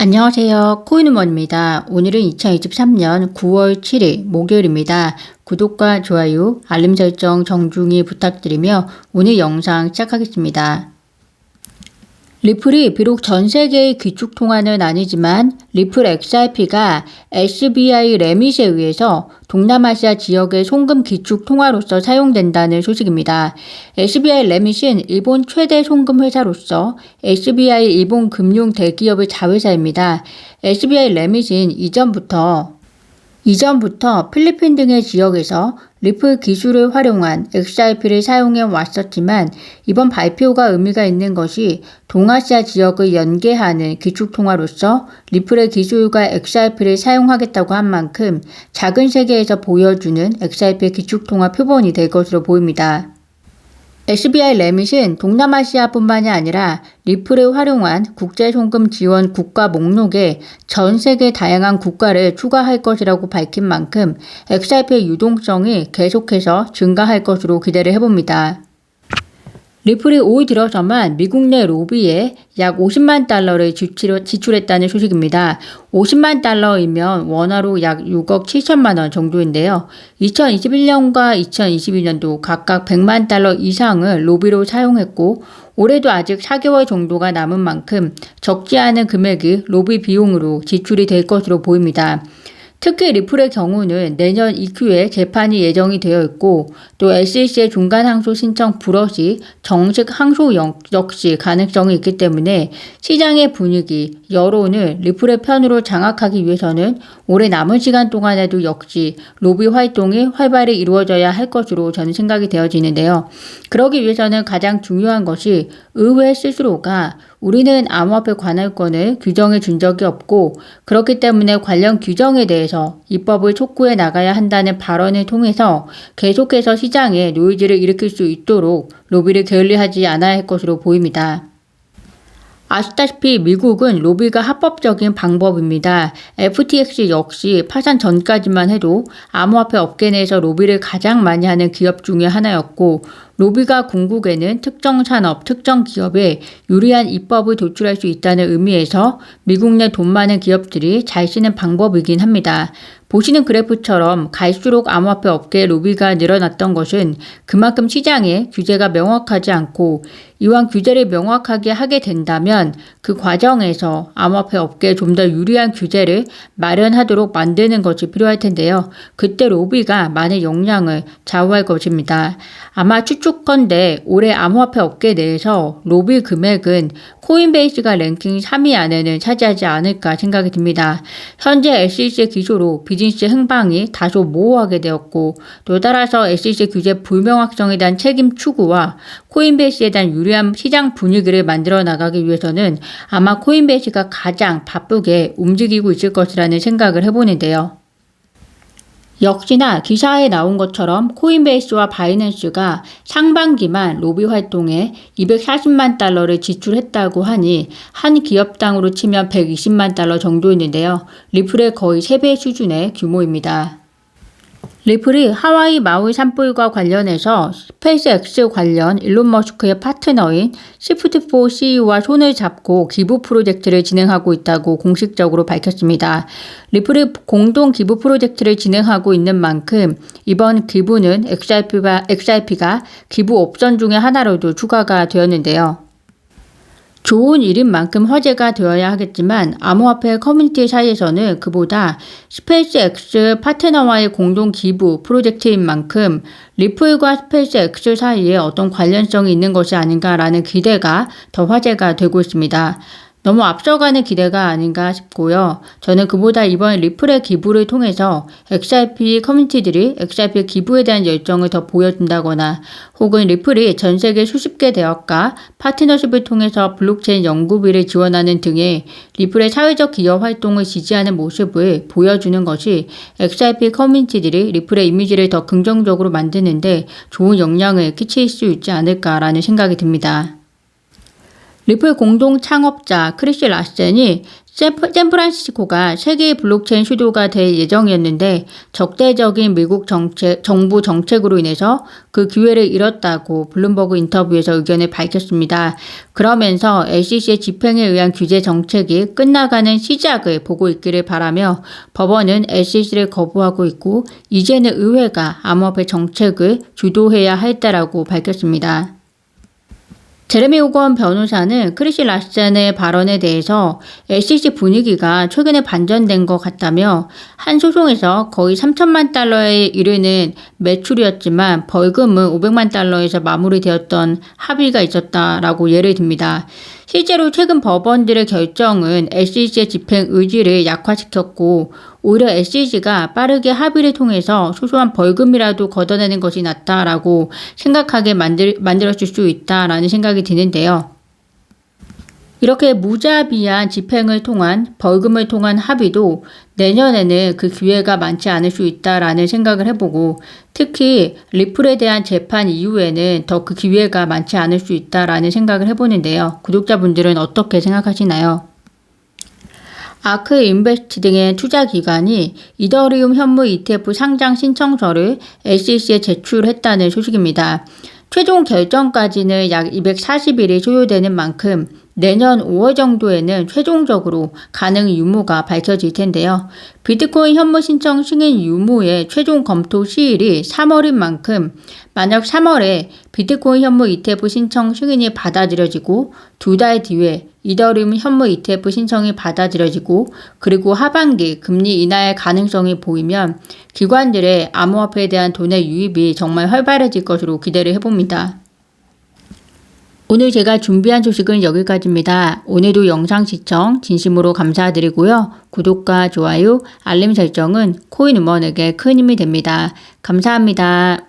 안녕하세요. 코인우먼입니다. 오늘은 2023년 9월 7일 목요일입니다. 구독과 좋아요, 알림 설정 정중히 부탁드리며 오늘 영상 시작하겠습니다. 리플이 비록 전 세계의 귀축 통화는 아니지만 리플 XRP가 SBI 레밋에 의해서 동남아시아 지역의 송금 기축 통화로서 사용된다는 소식입니다. SBI 레밋은 일본 최대 송금 회사로서 SBI 일본 금융 대기업의 자회사입니다. SBI 레밋은 이전부터 이전부터 필리핀 등의 지역에서 리플 기술을 활용한 XRP를 사용해 왔었지만 이번 발표가 의미가 있는 것이 동아시아 지역을 연계하는 기축통화로서 리플의 기술과 XRP를 사용하겠다고 한 만큼 작은 세계에서 보여주는 XRP 기축통화 표본이 될 것으로 보입니다. SBI 레밋은 동남아시아뿐만이 아니라 리플을 활용한 국제송금 지원 국가 목록에 전 세계 다양한 국가를 추가할 것이라고 밝힌 만큼 XRP의 유동성이 계속해서 증가할 것으로 기대를 해봅니다. 리플이 올 들어서만 미국 내 로비에 약 50만 달러를 지출했다는 소식입니다. 50만 달러이면 원화로 약 6억 7천만 원 정도인데요. 2021년과 2022년도 각각 100만 달러 이상을 로비로 사용했고 올해도 아직 4개월 정도가 남은 만큼 적지 않은 금액이 로비 비용으로 지출이 될 것으로 보입니다. 특히 리플의 경우는 내년 EQ에 재판이 예정이 되어 있고 또 SEC의 중간 항소 신청 불허 시 정식 항소 역시 가능성이 있기 때문에 시장의 분위기, 여론을 리플의 편으로 장악하기 위해서는 올해 남은 시간 동안에도 역시 로비 활동이 활발히 이루어져야 할 것으로 저는 생각이 되어지는데요. 그러기 위해서는 가장 중요한 것이 의회 스스로가 우리는 암호화폐 관할권을 규정해 준 적이 없고 그렇기 때문에 관련 규정에 대해서 입법을 촉구해 나가야 한다는 발언을 통해서 계속해서 시장에 노이즈를 일으킬 수 있도록 로비를 게을리하지 않아야 할 것으로 보입니다. 아시다시피 미국은 로비가 합법적인 방법입니다. FTX 역시 파산 전까지만 해도 암호화폐 업계 내에서 로비를 가장 많이 하는 기업 중의 하나였고 로비가 궁극에는 특정 산업, 특정 기업에 유리한 입법을 도출할 수 있다는 의미에서 미국 내 돈 많은 기업들이 잘 쓰는 방법이긴 합니다. 보시는 그래프처럼 갈수록 암호화폐 업계의 로비가 늘어났던 것은 그만큼 시장에 규제가 명확하지 않고 이왕 규제를 명확하게 하게 된다면 그 과정에서 암호화폐 업계에 좀 더 유리한 규제를 마련하도록 만드는 것이 필요할 텐데요. 그때 로비가 많은 영향을 좌우할 것입니다. 아마 추측건데 올해 암호화폐 업계 내에서 로비 금액은 코인베이스가 랭킹 3위 안에는 차지하지 않을까 생각이 듭니다. 현재 SEC 기조로 비즈니스 행방이 다소 모호하게 되었고 또 따라서 SEC 규제 불명확성에 대한 책임 추구와 코인베이스에 대한 유리 한 시장 분위기를 만들어 나가기 위해서는 아마 코인베이스가 가장 바쁘게 움직이고 있을 것이라는 생각을 해보는데요. 역시나 기사에 나온 것처럼 코인베이스와 바이낸스가 상반기만 로비 활동에 240만 달러를 지출했다고 하니 한 기업당으로 치면 120만 달러 정도였는데요. 리플의 거의 3배 수준의 규모입니다. 리플이 하와이 마ui 산불과 관련해서 스페이스X 관련 일론 머스크의 파트너인 시프트4 CEO와 손을 잡고 기부 프로젝트를 진행하고 있다고 공식적으로 밝혔습니다. 리플이 공동 기부 프로젝트를 진행하고 있는 만큼 이번 기부는 XRP가, XRP가 기부 옵션 중의 하나로도 추가가 되었는데요. 좋은 일인 만큼 화제가 되어야 하겠지만 암호화폐 커뮤니티 사이에서는 그보다 스페이스 X 파트너와의 공동 기부 프로젝트인 만큼 리플과 스페이스 X 사이에 어떤 관련성이 있는 것이 아닌가라는 기대가 더 화제가 되고 있습니다. 너무 앞서가는 기대가 아닌가 싶고요. 저는 그보다 이번 리플의 기부를 통해서 XRP 커뮤니티들이 XRP 기부에 대한 열정을 더 보여준다거나 혹은 리플이 전 세계 수십 개 대학과 파트너십을 통해서 블록체인 연구비를 지원하는 등의 리플의 사회적 기여 활동을 지지하는 모습을 보여주는 것이 XRP 커뮤니티들이 리플의 이미지를 더 긍정적으로 만드는데 좋은 영향을 끼칠 수 있지 않을까라는 생각이 듭니다. 리플 공동 창업자 크리스 라센이 샌프- 샌프란시스코가 세계의 블록체인 수도가 될 예정이었는데 적대적인 미국 정책, 정부 정책으로 인해서 그 기회를 잃었다고 블룸버그 인터뷰에서 의견을 밝혔습니다. 그러면서 SEC의 집행에 의한 규제 정책이 끝나가는 시작을 보고 있기를 바라며 법원은 SEC를 거부하고 있고 이제는 의회가 암호화폐 정책을 주도해야 했다라고 밝혔습니다. 제레미 오건 변호사는 크리시 라센의 발언에 대해서 SEC 분위기가 최근에 반전된 것 같다며 한 소송에서 거의 3천만 달러에 이르는 매출이었지만 벌금은 500만 달러에서 마무리되었던 합의가 있었다라고 예를 듭니다. 실제로 최근 법원들의 결정은 SEC의 집행 의지를 약화시켰고 오히려 SEC가 빠르게 합의를 통해서 소소한 벌금이라도 걷어내는 것이 낫다라고 생각하게 만들, 만들어줄 수 있다라는 생각이 드는데요. 이렇게 무자비한 집행을 통한 벌금을 통한 합의도 내년에는 그 기회가 많지 않을 수 있다라는 생각을 해보고 특히 리플에 대한 재판 이후에는 더 그 기회가 많지 않을 수 있다라는 생각을 해보는데요. 구독자분들은 어떻게 생각하시나요? 아크 인베스트 등의 투자 기관이 이더리움 현무 ETF 상장 신청서를 SEC에 제출했다는 소식입니다. 최종 결정까지는 약 240일이 소요되는 만큼 내년 5월 정도에는 최종적으로 가능 유무가 밝혀질 텐데요. 비트코인 현무 신청 승인 유무의 최종 검토 시일이 3월인 만큼 만약 3월에 비트코인 현무 ETF 신청 승인이 받아들여지고 두 달 뒤에 이더리움 현무 ETF 신청이 받아들여지고 그리고 하반기 금리 인하의 가능성이 보이면 기관들의 암호화폐에 대한 돈의 유입이 정말 활발해질 것으로 기대를 해봅니다. 오늘 제가 준비한 소식은 여기까지입니다. 오늘도 영상 시청 진심으로 감사드리고요. 구독과 좋아요, 알림 설정은 코인 음원에게 큰 힘이 됩니다. 감사합니다.